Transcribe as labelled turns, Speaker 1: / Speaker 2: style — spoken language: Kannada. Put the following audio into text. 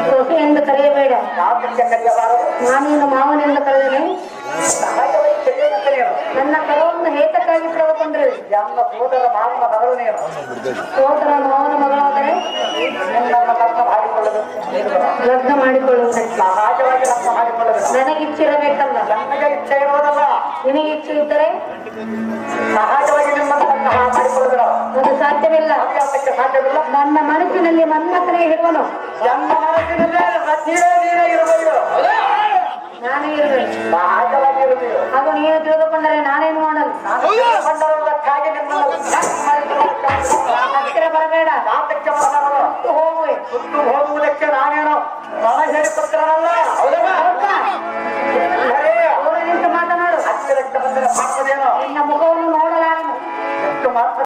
Speaker 1: ಕರೆಯಬೇಡ
Speaker 2: ಎಂದು ಕರೆಯಬೇಡ.
Speaker 1: ನಾನೇನು ಮಾವನೆಂದು
Speaker 2: ನೀನು
Speaker 1: ನನ್ನ ಕರವನ್ನು ಹೇತಕ್ಕಾಗಿ
Speaker 2: ನಮ್ಮ ಸೋದರ ಮಾವನ ಮಗಳು
Speaker 1: ಸೋದರ ಮಾವನ ಮಗಳಾದರೆ
Speaker 2: ಲಗ್ನ
Speaker 1: ಮಾಡಿಕೊಳ್ಳುವುದಕ್ಕೆ
Speaker 2: ಸಹಜವಾಗಿ ನನಗೆ ಇಚ್ಛೆ ಇರುವುದಲ್ಲ
Speaker 1: ನಿನಗೆ ಇಚ್ಛೆ ಇದ್ದರೆ
Speaker 2: ಸಹಜವಾಗಿ ನಿಮ್ಮ ಲಗ್ನ ಮಾಡಿಕೊಳ್ಳುವುದಿಲ್ಲ
Speaker 1: ಅದು
Speaker 2: ಯಾತಕ್ಕೆ ಸಾಧ್ಯವಿಲ್ಲ.
Speaker 1: ನನ್ನ ಮನಸ್ಸಿನಲ್ಲಿ ಮನ್ಮಥನೇ ಇರುವನು.
Speaker 2: ನನ್ನ ಮನಸ್ಸಿನಲ್ಲೇ ರಚಿಯೇ ನೀನೇ ಇರಬೇಕು
Speaker 1: ನಾನೇ ಇರಬೇಕು
Speaker 2: ಸಹಜವಾಗಿ ಇರುವೆಯೋ
Speaker 1: ಹಾಗೂ ನೀನು ತಿಳಿದುಕೊಂಡರೆ ನಾನೇನು ಮಾಡಲು?
Speaker 2: ನಾನು ತಿಳ್ಕೊಂಡರುವುದಕ್ಕಾಗಿ ನಿಮ್ಮನ್ನು ಲಗ್ನ ಮಾಡಿಕೊಳ್ಳುವುದಕ್ಕೆ
Speaker 1: ಹತ್ತಿರ ಬರಬೇಡ.
Speaker 2: ಬರಬಾರದು.
Speaker 1: ಹೋಗುವೆ.
Speaker 2: ಸುತ್ತು ಹೋಗುವುದಕ್ಕೆ ನಾನೇನು ಮನ ಹೇಳಿಕೊಡ್ತಿರಲ್ಲ